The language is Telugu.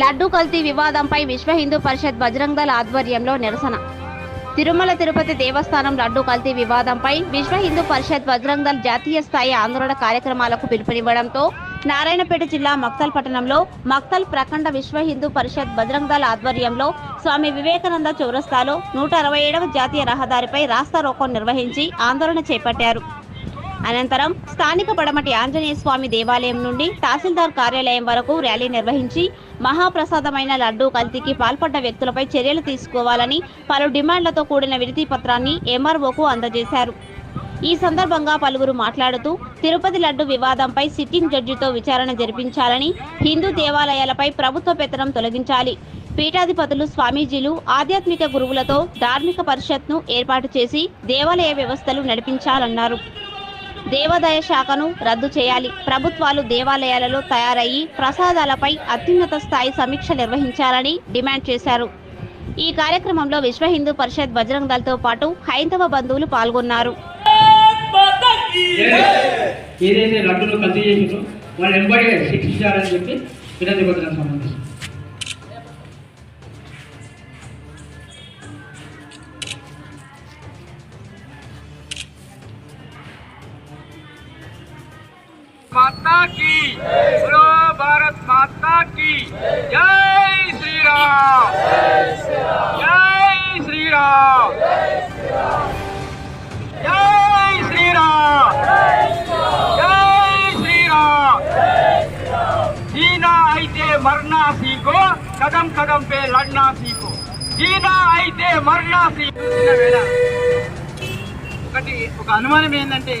లడ్డూ కల్తీ వివాదంపై విశ్వ హిందూ పరిషత్ బజరంగ్ దళ ఆధ్వర్యంలో నిరసన. తిరుమల తిరుపతి దేవస్థానం లడ్డూ కల్తీ వివాదంపై విశ్వ హిందూ పరిషత్ బజరంగ్ దళ్ జాతీయ స్థాయి ఆందోళన కార్యక్రమాలకు పిలుపునివ్వడంతో నారాయణపేట జిల్లా మక్తల్ పట్టణంలో మక్తల్ ప్రఖండ విశ్వ హిందూ పరిషత్ బజరంగ్ ఆధ్వర్యంలో స్వామి వివేకానంద చౌరస్తాలో నూట అరవై ఏడవ జాతీయ రహదారిపై రాస్తా రోకో నిర్వహించి ఆందోళన చేపట్టారు. అనంతరం స్థానిక పడమటి ఆంజనేయ స్వామి దేవాలయం నుండి తహసీల్దార్ కార్యాలయం వరకు ర్యాలీ నిర్వహించి మహాప్రసాదమైన లడ్డూ కల్తీకి పాల్పడ్డ వ్యక్తులపై చర్యలు తీసుకోవాలని పలు డిమాండ్లతో కూడిన వినతి పత్రాన్ని ఎంఆర్ఓకు అందజేశారు. ఈ సందర్భంగా పలువురు మాట్లాడుతూ తిరుపతి లడ్డు వివాదంపై సిట్టింగ్ జడ్జితో విచారణ జరిపించాలని హిందూ దేవాలయాలపై ప్రభుత్వ పెత్తనం తొలగించాలి. పీఠాధిపతులు స్వామీజీలు ఆధ్యాత్మిక గురువులతో ధార్మిక పరిషత్ను ఏర్పాటు చేసి దేవాలయ వ్యవస్థలు నడిపించాలన్నారు. దేవాదాయ శాఖను రద్దు చేయాలి. ప్రభుత్వాలు దేవాలయాలలో తయారయ్యి ప్రసాదాలపై అత్యున్నత స్థాయి సమీక్ష నిర్వహించాలని డిమాండ్ చేశారు. ఈ కార్యక్రమంలో విశ్వ హిందూ పరిషత్ బజరంగ్ దళతో పాటు హైందవ బంధువులు పాల్గొన్నారు. ఏదైతే రద్దులు కల్తీ చేసిందో వాళ్ళు ఎంబడిగా శిక్షించాలని చెప్పి వినతి పత్రం సంబంధించి माता की बोलो भारत माता की जय श्री राम जय श्री राम जय श्री राम जय श्री राम जीना అయితే మరణా సీకో కదం కదం పే లడ్నా సీకో జీనా అయితే మరణా సీకో ఒకటి ఒక అనుమానం ఏంటంటే